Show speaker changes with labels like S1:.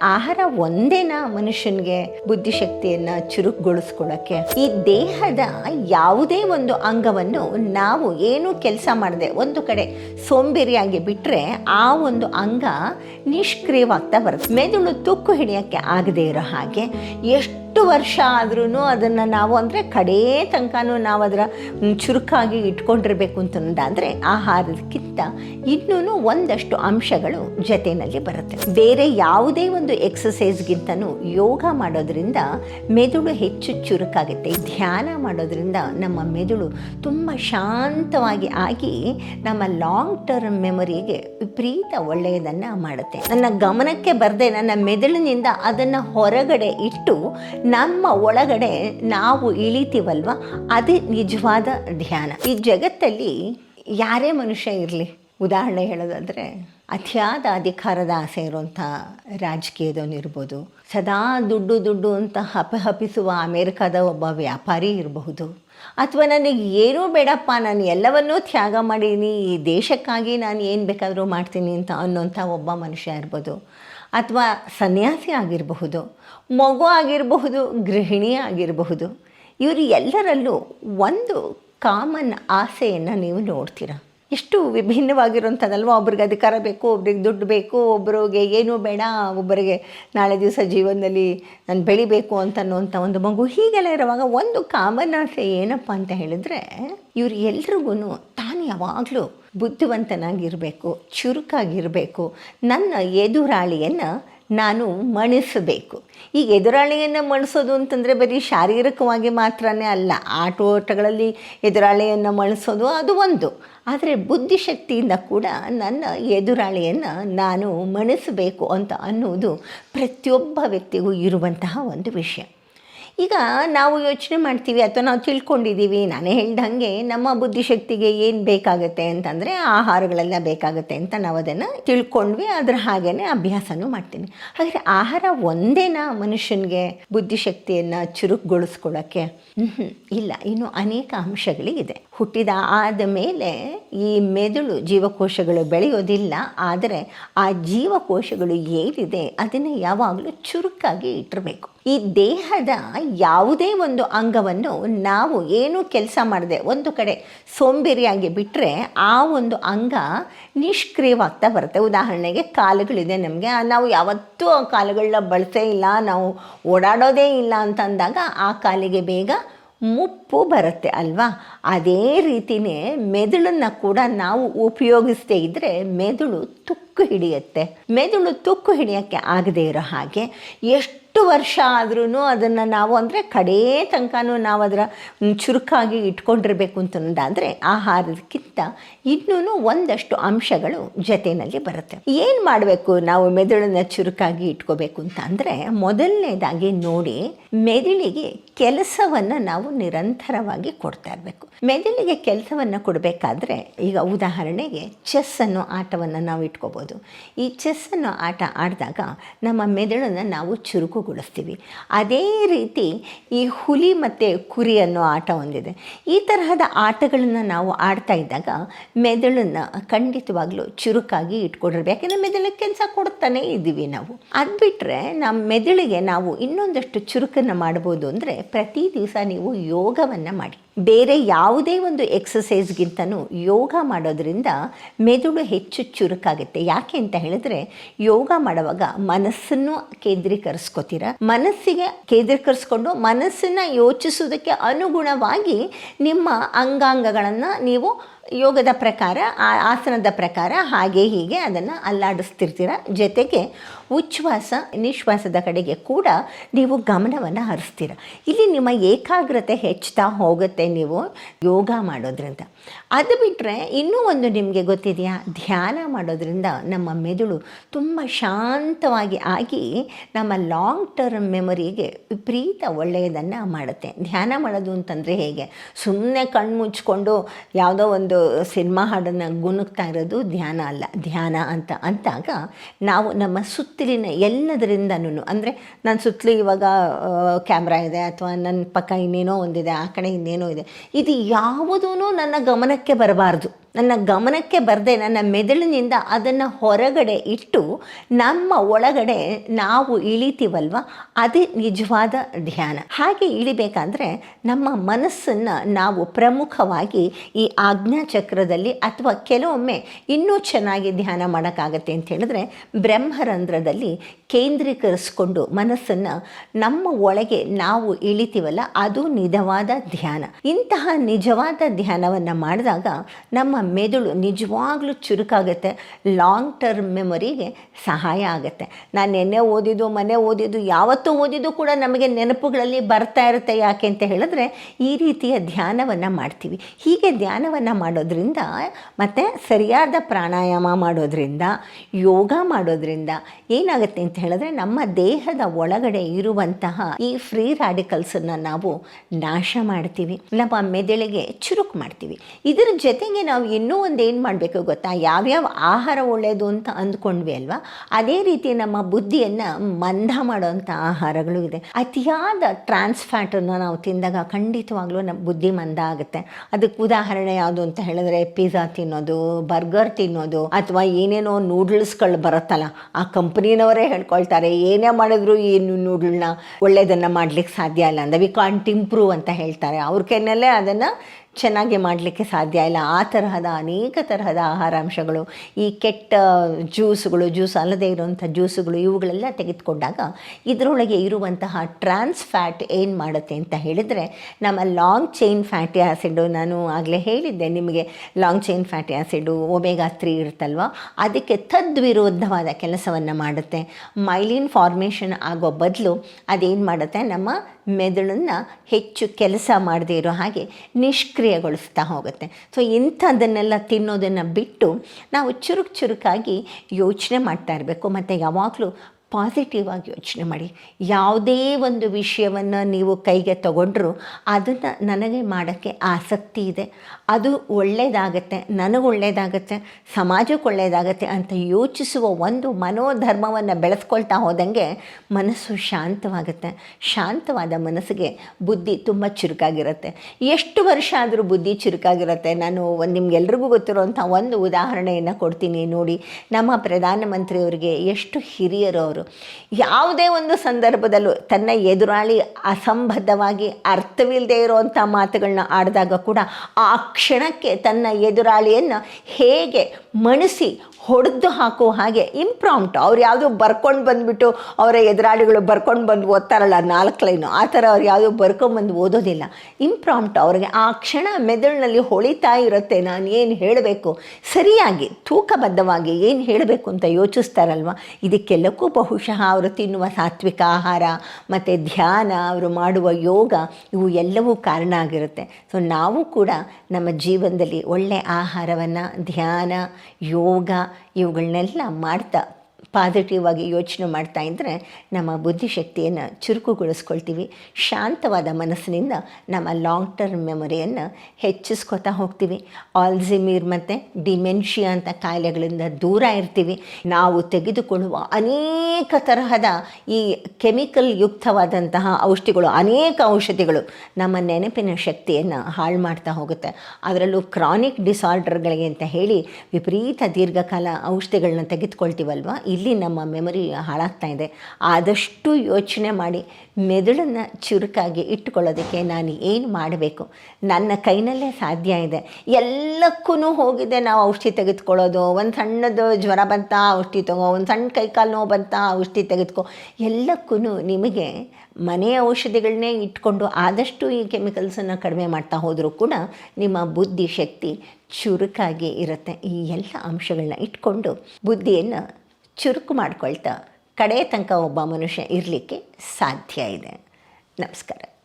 S1: ಆಹಾರ ಒಂದೇನ ಮನುಷ್ಯನಿಗೆ ಬುದ್ಧಿಶಕ್ತಿಯನ್ನ ಚುರುಕುಗೊಳಿಸ್ಕೊಳ್ಳೋಕ್ಕೆ ಈ ದೇಹದ ಯಾವುದೇ ಒಂದು ಅಂಗವನ್ನು ನಾವು ಏನೂ ಕೆಲಸ ಮಾಡದೆ, ಒಂದು ಕಡೆ ಸೋಂಬೇರಿಯಾಗಿ ಬಿಟ್ಟರೆ ಆ ಒಂದು ಅಂಗ ನಿಷ್ಕ್ರಿಯವಾಗ್ತಾ ಬರುತ್ತೆ. ಮೆದುಳು ತುಕ್ಕು ಹಿಡಿಯೋಕ್ಕೆ ಆಗದೇ ಇರೋ ಹಾಗೆ ಎಷ್ಟು ವರ್ಷ ಆದ್ರೂ ಅದನ್ನು ನಾವು ಅಂದರೆ ಕಡೇ ತನಕನೂ ನಾವು ಅದರ ಚುರುಕಾಗಿ ಇಟ್ಕೊಂಡಿರಬೇಕು ಅಂತಂದಾದರೆ ಆಹಾರಕ್ಕಿಂತ ಇನ್ನೂ ಒಂದಷ್ಟು ಅಂಶಗಳು ಜೊತೆಯಲ್ಲಿ ಬರುತ್ತೆ. ಬೇರೆ ಯಾವುದೇ ಒಂದು ಎಕ್ಸಸೈಸ್ಗಿಂತನೂ ಯೋಗ ಮಾಡೋದ್ರಿಂದ ಮೆದುಳು ಹೆಚ್ಚು ಚುರುಕಾಗುತ್ತೆ. ಧ್ಯಾನ ಮಾಡೋದ್ರಿಂದ ನಮ್ಮ ಮೆದುಳು ತುಂಬ ಶಾಂತವಾಗಿ ಆಗಿ ನಮ್ಮ ಲಾಂಗ್ ಟರ್ಮ್ ಮೆಮೊರಿಗೆ ವಿಪರೀತ ಒಳ್ಳೆಯದನ್ನು ಮಾಡುತ್ತೆ. ನನ್ನ ಗಮನಕ್ಕೆ ಬರದೆ ನನ್ನ ಮೆದುಳಿನಿಂದ ಅದನ್ನು ಹೊರಗಡೆ ಇಟ್ಟು ನಮ್ಮ ಒಳಗಡೆ ನಾವು ಇಳಿತೀವಲ್ವ? ಅದೇ ನಿಜವಾದ ಧ್ಯಾನ. ಈ ಜಗತ್ತಲ್ಲಿ ಯಾರೇ ಮನುಷ್ಯ ಇರಲಿ, ಉದಾಹರಣೆ ಹೇಳೋದಾದರೆ ಅತಿಯಾದ ಅಧಿಕಾರದ ಆಸೆ ಇರುವಂಥ ರಾಜಕೀಯದವನಿರ್ಬೋದು ಸದಾ ದುಡ್ಡು ದುಡ್ಡು ಅಂತ ಹಪಹಪಿಸುವ ಅಮೇರಿಕಾದ ಒಬ್ಬ ವ್ಯಾಪಾರಿ ಇರಬಹುದು, ಅಥವಾ ನನಗೆ ಏನೂ ಬೇಡಪ್ಪ, ನಾನು ಎಲ್ಲವನ್ನೂ ತ್ಯಾಗ ಮಾಡೀನಿ, ಈ ದೇಶಕ್ಕಾಗಿ ನಾನು ಏನು ಬೇಕಾದರೂ ಮಾಡ್ತೀನಿ ಅಂತ ಅನ್ನೋಂಥ ಒಬ್ಬ ಮನುಷ್ಯ ಇರ್ಬೋದು. ಅಥವಾ ಸನ್ಯಾಸಿ ಆಗಿರಬಹುದು ಮಗು ಆಗಿರಬಹುದು ಗೃಹಿಣಿ ಆಗಿರಬಹುದು ಇವರು ಎಲ್ಲರಲ್ಲೂ ಒಂದು ಕಾಮನ್ ಆಸೆಯನ್ನು ನೀವು ನೋಡ್ತೀರ? ಎಷ್ಟು ವಿಭಿನ್ನವಾಗಿರುವಂಥದ್ದಲ್ವ? ಒಬ್ರಿಗೆ ಅಧಿಕಾರ ಬೇಕು, ಒಬ್ರಿಗೆ ದುಡ್ಡು ಬೇಕು ಒಬ್ಬರಿಗೆ ಏನೂ ಬೇಡ, ಒಬ್ಬರಿಗೆ ನಾಳೆ ದಿವಸ ಜೀವನದಲ್ಲಿ ನಾನು ಬೆಳಿಬೇಕು ಅಂತನ್ನುವಂಥ ಒಂದು ಮಗು ಹೀಗೆಲ್ಲ ಇರುವಾಗ ಒಂದು ಕಾಮನ್ ಆಸೆ ಏನಪ್ಪ ಅಂತ ಹೇಳಿದ್ರೆ, ಇವ್ರು ಎಲ್ರಿಗೂ ತಾನು ಯಾವಾಗಲೂ ಬುದ್ಧಿವಂತನಾಗಿರಬೇಕು, ಚುರುಕಾಗಿರಬೇಕು. ನನ್ನ ಎದುರಾಳಿಯನ್ನು ನಾನು ಮಣಿಸಬೇಕು. ಈ ಎದುರಾಳಿಯನ್ನು ಮಣಿಸೋದು ಅಂತಂದರೆ ಬರೀ ಶಾರೀರಿಕವಾಗಿ ಮಾತ್ರನೇ ಅಲ್ಲ ಆಟೋಟಗಳಲ್ಲಿ ಎದುರಾಳಿಯನ್ನು ಮಣಿಸೋದು ಅದು ಒಂದು. ಆದರೆ ಬುದ್ಧಿಶಕ್ತಿಯಿಂದ ಕೂಡ ನನ್ನ ಎದುರಾಳಿಯನ್ನು ನಾನು ಮಣಿಸಬೇಕು ಅಂತ ಅನ್ನೋದು ಪ್ರತಿಯೊಬ್ಬ ವ್ಯಕ್ತಿಗೂ ಇರುವಂತಹ ಒಂದು ವಿಷಯ. ಈಗ ನಾವು ಯೋಚನೆ ಮಾಡ್ತೀವಿ ಅಥವಾ ನಾವು ತಿಳ್ಕೊಂಡಿದ್ದೀವಿ. ನಾನೇ ಹೇಳ್ದಂಗೆ ನಮ್ಮ ಬುದ್ಧಿಶಕ್ತಿಗೆ ಏನು ಬೇಕಾಗುತ್ತೆ ಅಂತಂದರೆ ಆಹಾರಗಳೆಲ್ಲ ಬೇಕಾಗುತ್ತೆ ಅಂತ ನಾವು ಅದನ್ನು ತಿಳ್ಕೊಂಡ್ವಿ. ಅದ್ರ ಹಾಗೇ ಅಭ್ಯಾಸನೂ ಮಾಡ್ತೀನಿ ಹಾಗೆ ಆಹಾರ ಒಂದೇನಾ ಮನುಷ್ಯನಿಗೆ ಬುದ್ಧಿಶಕ್ತಿಯನ್ನು ಚುರುಕುಗೊಳಿಸ್ಕೊಳ್ಳೋಕ್ಕೆ. ಇಲ್ಲ, ಇನ್ನು ಅನೇಕ ಅಂಶಗಳಿದೆ. ಹುಟ್ಟಿದ ಆದ ಮೇಲೆ ಈ ಮೆದುಳು ಜೀವಕೋಶಗಳು ಬೆಳೆಯೋದಿಲ್ಲ. ಆದರೆ ಆ ಜೀವಕೋಶಗಳು ಏನಿದೆ ಅದನ್ನು ಯಾವಾಗಲೂ ಚುರುಕಾಗಿ ಇಟ್ಟಿರಬೇಕು. ಈ ದೇಹದ ಯಾವುದೇ ಒಂದು ಅಂಗವನ್ನು ನಾವು ಏನು ಕೆಲಸ ಮಾಡದೆ ಒಂದು ಕಡೆ ಸೋಂಬೇರಿಯಾಗಿ ಬಿಟ್ಟರೆ ಆ ಒಂದು ಅಂಗ ನಿಷ್ಕ್ರಿಯವಾಗ್ತಾ ಬರುತ್ತೆ. ಉದಾಹರಣೆಗೆ ಕಾಲುಗಳಿದೆ ನಮಗೆ. ನಾವು ಯಾವತ್ತೂ ಆ ಕಾಲುಗಳನ್ನ ಬಳಸೇ ಇಲ್ಲ. ನಾವು ಓಡಾಡೋದೇ ಇಲ್ಲ ಅಂತಂದಾಗ ಆ ಕಾಲಿಗೆ ಬೇಗ ಮುಪ್ಪು ಬರುತ್ತೆ ಅಲ್ವಾ? ಅದೇ ರೀತಿಯೇ ಮೆದುಳನ್ನು ಕೂಡ ನಾವು ಉಪಯೋಗಿಸದೇ ಇದ್ದರೆ ಮೆದುಳು ತುಕ್ಕು ಹಿಡಿಯುತ್ತೆ. ಮೆದುಳು ತುಕ್ಕು ಹಿಡಿಯೋಕ್ಕೆ ಆಗದೇ ಇರೋ ಹಾಗೆ ಎಷ್ಟು ವರ್ಷ ಆದ್ರೂ ಅದನ್ನು ನಾವು ಅಂದರೆ ಕಡೇ ತನಕನೂ ನಾವು ಅದರ ಚುರುಕಾಗಿ ಇಟ್ಕೊಂಡಿರಬೇಕು ಅಂತಂದಾದರೆ ಆಹಾರಕ್ಕಿಂತ ಇನ್ನೂ ಒಂದಷ್ಟು ಅಂಶಗಳು ಜೊತೆಯಲ್ಲಿ ಬರುತ್ತೆ. ಏನು ಮಾಡಬೇಕು ನಾವು ಮೆದುಳನ್ನು ಚುರುಕಾಗಿ ಇಟ್ಕೋಬೇಕು ಅಂತ ಅಂದರೆ ಮೊದಲನೇದಾಗಿ ನೋಡಿ ಮೆದುಳಿಗೆ ಕೆಲಸವನ್ನು ನಾವು ನಿರಂತರವಾಗಿ ಕೊಡ್ತಾ ಇರಬೇಕು. ಮೆದುಳಿಗೆ ಕೆಲಸವನ್ನು ಕೊಡಬೇಕಾದ್ರೆ ಈಗ ಉದಾಹರಣೆಗೆ ಚೆಸ್ ಅನ್ನೋ ಆಟವನ್ನು ನಾವು ಇಟ್ಕೋಬೋದು. ಈ ಚೆಸ್ ಅನ್ನೋ ಆಟ ಆಡಿದಾಗ ನಮ್ಮ ಮೆದುಳನ್ನು ನಾವು ಚುರುಕುಗೊಳಿಸ್ತೀವಿ ಅದೇ ರೀತಿ ಈ ಹುಲಿ ಮತ್ತು ಕುರಿ ಅನ್ನೋ ಆಟ ಒಂದಿದೆ. ಈ ತರಹದ ಆಟಗಳನ್ನು ನಾವು ಆಡ್ತಾ ಇದ್ದಾಗ ಮೆದುಳನ್ನು ಖಂಡಿತವಾಗ್ಲೂ ಚುರುಕಾಗಿ ಇಟ್ಕೊಂಡಿರ್ಬೇಕು. ಯಾಕೆಂದರೆ ಮೆದುಳಿಗೆ ಕೆಲಸ ಕೊಡ್ತಾನೆ ಇದ್ದೀವಿ ನಾವು. ಅದು ಬಿಟ್ಟರೆ ನಮ್ಮ ಮೆದುಳಿಗೆ ನಾವು ಇನ್ನೊಂದಷ್ಟು ಚುರುಕನ್ನು ಮಾಡ್ಬೋದು ಅಂದರೆ ಪ್ರತಿ ದಿವಸ ನೀವು ಯೋಗವನ್ನು ಮಾಡಿ. ಬೇರೆ ಯಾವುದೇ ಒಂದು ಎಕ್ಸಸೈಸ್ಗಿಂತನೂ ಯೋಗ ಮಾಡೋದ್ರಿಂದ ಮೆದುಳು ಹೆಚ್ಚು ಚುರುಕಾಗುತ್ತೆ. ಯಾಕೆ ಅಂತ ಹೇಳಿದ್ರೆ ಯೋಗ ಮಾಡುವಾಗ ಮನಸ್ಸನ್ನು ಕೇಂದ್ರೀಕರಿಸ್ಕೋತೀರ ಮನಸ್ಸಿಗೆ ಕೇಂದ್ರೀಕರಿಸ್ಕೊಂಡು ಮನಸ್ಸನ್ನು ಯೋಚಿಸೋದಕ್ಕೆ ಅನುಗುಣವಾಗಿ ನಿಮ್ಮ ಅಂಗಾಂಗಗಳನ್ನು ನೀವು ಯೋಗದ ಪ್ರಕಾರ, ಆ ಆಸನದ ಪ್ರಕಾರ ಹಾಗೆ ಹೀಗೆ ಅದನ್ನು ಅಲ್ಲಾಡಿಸ್ತಿರ್ತೀರ. ಜೊತೆಗೆ ಉಚ್ಛ್ವಾಸ, ನಿಶ್ವಾಸದ ಕಡೆಗೆ ಕೂಡ ನೀವು ಗಮನವನ್ನು ಹರಿಸ್ತೀರ. ಇಲ್ಲಿ ನಿಮ್ಮ ಏಕಾಗ್ರತೆ ಹೆಚ್ಚುತ್ತಾ ಹೋಗುತ್ತೆ ನೀವು ಯೋಗ ಮಾಡೋದ್ರಿಂದ. ಅದು ಬಿಟ್ಟರೆ ಇನ್ನೂ ಒಂದು ನಿಮಗೆ ಗೊತ್ತಿದೆಯಾ, ಧ್ಯಾನ ಮಾಡೋದ್ರಿಂದ ನಮ್ಮ ಮೆದುಳು ತುಂಬ ಶಾಂತವಾಗಿ ಆಗಿ ನಮ್ಮ ಲಾಂಗ್ ಟರ್ಮ್ ಮೆಮೊರಿಗೆ ವಿಪರೀತ ಒಳ್ಳೆಯದನ್ನು ಮಾಡುತ್ತೆ. ಧ್ಯಾನ ಮಾಡೋದು ಅಂತಂದರೆ ಹೇಗೆ? ಸುಮ್ಮನೆ ಕಣ್ಣು ಮುಚ್ಕೊಂಡು ಯಾವುದೋ ಒಂದು ಸಿನಿಮಾ ಹಾಡನ್ನು ಗುಣಗ್ತಾ ಇರೋದು ಧ್ಯಾನ ಅಲ್ಲ. ಧ್ಯಾನ ಅಂತ ಅಂತಾಗ ನಾವು ನಮ್ಮ ಸುತ್ತಲಿನ ಎಲ್ಲದರಿಂದನೂ ಅಂದರೆ ನನ್ನ ಸುತ್ತಲೂ ಇವಾಗ ಕ್ಯಾಮ್ರಾ ಇದೆ, ಅಥವಾ ನನ್ನ ಪಕ್ಕ ಇನ್ನೇನೋ ಒಂದಿದೆ, ಆ ಕಡೆ ಇನ್ನೇನೋ ಇದೆ, ಇದು ಯಾವುದೂ ನನ್ನ ಗಮನಕ್ಕೆ ಬರಬಾರ್ದು. ನನ್ನ ಗಮನಕ್ಕೆ ಬರದೆ ನನ್ನ ಮೆದುಳಿನಿಂದ ಅದನ್ನು ಹೊರಗಡೆ ಇಟ್ಟು ನಮ್ಮ ಒಳಗಡೆ ನಾವು ಇಳಿತೀವಲ್ವ? ಅದೇ ನಿಜವಾದ ಧ್ಯಾನ. ಹಾಗೆ ಇಳಿಬೇಕಂದ್ರೆ ನಮ್ಮ ಮನಸ್ಸನ್ನು ನಾವು ಪ್ರಮುಖವಾಗಿ ಈ ಆಜ್ಞಾ ಚಕ್ರದಲ್ಲಿ ಅಥವಾ ಕೆಲವೊಮ್ಮೆ ಇನ್ನೂ ಚೆನ್ನಾಗಿ ಧ್ಯಾನ ಮಾಡೋಕ್ಕಾಗತ್ತೆ ಅಂತ ಹೇಳಿದ್ರೆ ಬ್ರಹ್ಮರಂಧ್ರದಲ್ಲಿ ಕೇಂದ್ರೀಕರಿಸ್ಕೊಂಡು ಮನಸ್ಸನ್ನು ನಮ್ಮ ಒಳಗೆ ನಾವು ಇಳಿತೀವಲ್ಲ, ಅದು ನಿಜವಾದ ಧ್ಯಾನ. ಇಂತಹ ನಿಜವಾದ ಧ್ಯಾನವನ್ನು ಮಾಡಿದಾಗ ನಮ್ಮ ಮೆದುಳು ನಿಜವಾಗ್ಲೂ ಚುರುಕಾಗುತ್ತೆ. ಲಾಂಗ್ ಟರ್ಮ್ ಮೆಮೊರಿಗೆ ಸಹಾಯ ಆಗುತ್ತೆ. ನಾನು ನೆನ್ನೆ ಓದಿದ್ದು, ಮನೆ ಓದಿದ್ದು, ಯಾವತ್ತೂ ಓದಿದ್ದು ಕೂಡ ನಮಗೆ ನೆನಪುಗಳಲ್ಲಿ ಬರ್ತಾ ಇರುತ್ತೆ ಯಾಕೆ ಅಂತ ಹೇಳಿದ್ರೆ ಈ ರೀತಿಯ ಧ್ಯಾನವನ್ನು ಮಾಡ್ತೀವಿ. ಹೀಗೆ ಧ್ಯಾನವನ್ನು ಮಾಡೋದ್ರಿಂದ ಮತ್ತು ಸರಿಯಾದ ಪ್ರಾಣಾಯಾಮ ಮಾಡೋದ್ರಿಂದ, ಯೋಗ ಮಾಡೋದ್ರಿಂದ ಏನಾಗುತ್ತೆ ಅಂತ ಹೇಳಿದ್ರೆ ನಮ್ಮ ದೇಹದ ಒಳಗಡೆ ಇರುವಂತಹ ಈ ಫ್ರೀ ರಾಡಿಕಲ್ಸನ್ನು ನಾವು ನಾಶ ಮಾಡ್ತೀವಿ. ನಮ್ಮ ಮೆದುಳಿಗೆ ಚುರುಕು ಮಾಡ್ತೀವಿ. ಇದರ ಜೊತೆಗೆ ನಾವು ಇನ್ನೂ ಒಂದು ಏನು ಮಾಡಬೇಕು ಗೊತ್ತಾ? ಯಾವ್ಯಾವ ಆಹಾರ ಒಳ್ಳೆಯದು ಅಂತ ಅಂದ್ಕೊಂಡ್ವಿ ಅಲ್ವಾ? ಅದೇ ರೀತಿ ನಮ್ಮ ಬುದ್ಧಿಯನ್ನು ಮಂದ ಮಾಡೋವಂಥ ಆಹಾರಗಳು ಇದೆ. ಅತಿಯಾದ ಟ್ರಾನ್ಸ್ ಫ್ಯಾಟನ್ನು ನಾವು ತಿಂದಾಗ ಖಂಡಿತವಾಗ್ಲೂ ನಮ್ಮ ಬುದ್ಧಿ ಮಂದ ಆಗುತ್ತೆ. ಅದಕ್ಕೆ ಉದಾಹರಣೆ ಯಾವುದು ಅಂತ ಹೇಳಿದ್ರೆ ಪಿಜ್ಜಾ ತಿನ್ನೋದು ಬರ್ಗರ್ ತಿನ್ನೋದು, ಅಥವಾ ಏನೇನೋ ನೂಡಲ್ಸ್ಗಳು ಬರುತ್ತಲ್ಲ, ಆ ಕಂಪ್ನಿನವರೇ ಹೇಳ್ಕೊಳ್ತಾರೆ, ಏನೇ ಮಾಡಿದ್ರು ಈ ನೂಡಲ್ನ ಒಳ್ಳೆಯದನ್ನು ಮಾಡ್ಲಿಕ್ಕೆ ಸಾಧ್ಯ ಇಲ್ಲ. ಅಂದ ವಿ ಕಾಂಟ್ ಇಂಪ್ರೂವ್ ಅಂತ ಹೇಳ್ತಾರೆ. ಅವ್ರ ಕೈನಲ್ಲೇ ಅದನ್ನು ಚೆನ್ನಾಗಿ ಮಾಡಲಿಕ್ಕೆ ಸಾಧ್ಯ ಇಲ್ಲ. ಆ ತರಹದ ಅನೇಕ ತರಹದ ಆಹಾರಾಂಶಗಳು, ಈ ಕೆಟ್ಟ ಜ್ಯೂಸುಗಳು, ಜ್ಯೂಸ್ ಅಲ್ಲದೆ ಇರುವಂಥ ಜ್ಯೂಸುಗಳು ಇವುಗಳೆಲ್ಲ ತೆಗೆದುಕೊಂಡಾಗ ಇದರೊಳಗೆ ಇರುವಂತಹ ಟ್ರಾನ್ಸ್ ಫ್ಯಾಟ್ ಏನು ಮಾಡುತ್ತೆ ಅಂತ ಹೇಳಿದರೆ, ನಮ್ಮ ಲಾಂಗ್ ಚೈನ್ ಫ್ಯಾಟಿ ಆ್ಯಸಿಡು ನಾನು ಆಗಲೇ ಹೇಳಿದ್ದೆ, ನಿಮಗೆ long chain fatty acid omega three ಇರುತ್ತಲ್ವ? ಅದಕ್ಕೆ ತದ್ವಿರುದ್ಧವಾದ ಕೆಲಸವನ್ನು ಮಾಡುತ್ತೆ. ಮೈಲಿನ್ ಫಾರ್ಮೇಷನ್ ಆಗೋ ಬದಲು ಅದೇನು ಮಾಡುತ್ತೆ? ನಮ್ಮ ಮೆದುಳನ್ನು ಹೆಚ್ಚು ಕೆಲಸ ಮಾಡದೇ ಇರೋ ಹಾಗೆ ನಿಷ್ಕ್ರಿಯಗೊಳಿಸ್ತಾ ಹೋಗುತ್ತೆ. ಸೊ ಇಂಥದ್ದನ್ನೆಲ್ಲ ತಿನ್ನೋದನ್ನು ಬಿಟ್ಟು ನಾವು ಚುರುಕು ಚುರುಕಾಗಿ ಯೋಚನೆ ಮಾಡ್ತಾ ಇರಬೇಕು. ಮತ್ತು ಯಾವಾಗಲೂ ಪಾಸಿಟಿವ್ ಆಗಿ ಯೋಚನೆ ಮಾಡಿ. ಯಾವುದೇ ಒಂದು ವಿಷಯವನ್ನು ನೀವು ಕೈಗೆ ತಗೊಂಡ್ರೂ ಅದನ್ನು ನನಗೆ ಮಾಡೋಕ್ಕೆ ಆಸಕ್ತಿ ಇದೆ. ಅದು ಒಳ್ಳೆಯದಾಗತ್ತೆ ನನಗೆ ಒಳ್ಳೆಯದಾಗತ್ತೆ ಸಮಾಜಕ್ಕೆ ಒಳ್ಳೆಯದಾಗತ್ತೆ ಅಂತ ಯೋಚಿಸುವ ಒಂದು ಮನೋಧರ್ಮವನ್ನು ಬೆಳೆಸ್ಕೊಳ್ತಾ ಹೋದಂಗೆ ಮನಸ್ಸು ಶಾಂತವಾಗುತ್ತೆ. ಶಾಂತವಾದ ಮನಸ್ಸಿಗೆ ಬುದ್ಧಿ ತುಂಬ ಚುರುಕಾಗಿರುತ್ತೆ. ಎಷ್ಟು ವರ್ಷ ಆದರೂ ಬುದ್ಧಿ ಚುರುಕಾಗಿರುತ್ತೆ. ನಾನು ನಿಮ್ಗೆಲ್ರಿಗೂ ಗೊತ್ತಿರೋಂಥ ಒಂದು ಉದಾಹರಣೆಯನ್ನು ಕೊಡ್ತೀನಿ ನೋಡಿ. ನಮ್ಮ ಪ್ರಧಾನಮಂತ್ರಿಯವರಿಗೆ ಎಷ್ಟು ಹಿರಿಯರು ಅವರು ಯಾವುದೇ ಒಂದು ಸಂದರ್ಭದಲ್ಲೂ ತನ್ನ ಎದುರಾಳಿ ಅಸಂಬದ್ಧವಾಗಿ ಅರ್ಥವಿಲ್ಲದೆ ಇರುವಂಥ ಮಾತುಗಳನ್ನ ಆಡಿದಾಗ ಕೂಡ ಆ ಕ್ಷಣಕ್ಕೆ ತನ್ನ ಎದುರಾಳಿಯನ್ನು ಹೇಗೆ ಮಣಿಸಿ ಹೊಡೆದು ಹಾಕೋ ಹಾಗೆ ಇಂಪ್ರಾಂಪ್ಟ್ ಅವ್ರು ಯಾವುದೋ ಬರ್ಕೊಂಡು ಬಂದುಬಿಟ್ಟು ಅವರ ಎದುರಾಳಿಗಳು ಬರ್ಕೊಂಡು ಬಂದು ಓದ್ತಾರಲ್ಲ ನಾಲ್ಕು ಲೈನು ಆ ಥರ ಅವ್ರು ಯಾವುದೋ ಬರ್ಕೊಂಬಂದು ಓದೋದಿಲ್ಲ. ಇಂಪ್ರಾಂಪ್ಟ್ ಅವ್ರಿಗೆ ಆ ಕ್ಷಣ ಮೆದುಳಿನಲ್ಲಿ ಹೊಳಿತಾ ಇರುತ್ತೆ. ನಾನು ಏನು ಹೇಳಬೇಕು? ಸರಿಯಾಗಿ, ತೂಕಬದ್ಧವಾಗಿ ಏನು ಹೇಳಬೇಕು ಅಂತ ಯೋಚಿಸ್ತಾರಲ್ವ? ಇದಕ್ಕೆಲ್ಲಕ್ಕೂ ಬಹುಶಃ ಅವರು ತಿನ್ನುವ ಸಾತ್ವಿಕ ಆಹಾರ, ಮತ್ತು ಧ್ಯಾನ, ಅವರು ಮಾಡುವ ಯೋಗ, ಇವು ಎಲ್ಲವೂ ಕಾರಣ ಆಗಿರುತ್ತೆ. ಸೊ ನಾವು ಕೂಡ ನಮ್ಮ ಜೀವನದಲ್ಲಿ ಒಳ್ಳೆಯ ಆಹಾರವನ್ನು, ಧ್ಯಾನ, ಯೋಗ ಇವುಗಳನ್ನೆಲ್ಲ ಮಾಡ್ತಾ ಪಾಸಿಟಿವ್ ಯೋಚನೆ ಮಾಡ್ತಾ ಇದ್ದರೆ ನಮ್ಮ ಬುದ್ಧಿಶಕ್ತಿಯನ್ನು ಚುರುಕುಗೊಳಿಸ್ಕೊಳ್ತೀವಿ. ಶಾಂತವಾದ ಮನಸ್ಸಿನಿಂದ ನಮ್ಮ ಲಾಂಗ್ ಟರ್ಮ್ ಮೆಮೊರಿಯನ್ನು ಹೆಚ್ಚಿಸ್ಕೊತಾ ಹೋಗ್ತೀವಿ. ಆಲ್ಝಿಮೀರ್ ಮತ್ತು ಡಿಮೆನ್ಷಿಯಾ ಅಂತ ಕಾಯಿಲೆಗಳಿಂದ ದೂರ ಇರ್ತೀವಿ. ನಾವು ತೆಗೆದುಕೊಳ್ಳುವ ಅನೇಕ ತರಹದ ಈ ಕೆಮಿಕಲ್ ಯುಕ್ತವಾದಂತಹ ಔಷಧಿಗಳು, ಅನೇಕ ಔಷಧಿಗಳು ನಮ್ಮ ನೆನಪಿನ ಶಕ್ತಿಯನ್ನು ಹಾಳು ಮಾಡ್ತಾ ಹೋಗುತ್ತೆ. ಅದರಲ್ಲೂ ಕ್ರಾನಿಕ್ ಡಿಸಾರ್ಡರ್ಗಳಿಗೆ ಅಂತ ಹೇಳಿ ವಿಪರೀತ ದೀರ್ಘಕಾಲ ಔಷಧಿಗಳನ್ನ ತೆಗೆದುಕೊಳ್ತೀವಲ್ವ? ಇಲ್ಲಿ ನಮ್ಮ ಮೆಮೊರಿ ಹಾಳಾಗ್ತಾ ಇದೆ. ಆದಷ್ಟು ಯೋಚನೆ ಮಾಡಿ ಮೆದುಳನ್ನು ಚುರುಕಾಗಿ ಇಟ್ಟುಕೊಳ್ಳೋದಕ್ಕೆ ನಾನು ಏನು ಮಾಡಬೇಕು? ನನ್ನ ಕೈನಲ್ಲೇ ಸಾಧ್ಯ ಇದೆ. ಎಲ್ಲಕ್ಕೂ ಹೋಗಿದೆ. ನಾವು ಔಷಧಿ ತೆಗೆದುಕೊಳ್ಳೋದು, ಒಂದು ಸಣ್ಣದು ಜ್ವರ ಬಂತ ಔಷಧಿ ತಗೋ, ಒಂದು ಸಣ್ಣ ಕೈಕಾಲು ನೋವು ಬಂತ ಔಷಧಿ ತೆಗೆದುಕೋ. ಎಲ್ಲಕ್ಕೂ ನಿಮಗೆ ಮನೆಯ ಔಷಧಿಗಳನ್ನೇ ಇಟ್ಕೊಂಡು ಆದಷ್ಟು ಈ ಕೆಮಿಕಲ್ಸನ್ನು ಕಡಿಮೆ ಮಾಡ್ತಾ ಹೋದರೂ ಕೂಡ ನಿಮ್ಮ ಬುದ್ಧಿ ಶಕ್ತಿ ಚುರುಕಾಗಿ ಇರುತ್ತೆ. ಈ ಎಲ್ಲ ಅಂಶಗಳನ್ನ ಇಟ್ಕೊಂಡು ಬುದ್ಧಿಯನ್ನು ಚುರುಕು ಮಾಡ್ಕೊಳ್ತಾ ಕಡೆ ತನಕ ಒಬ್ಬ ಮನುಷ್ಯ ಇರಲಿಕ್ಕೆ ಸಾಧ್ಯ ಇದೆ. ನಮಸ್ಕಾರ.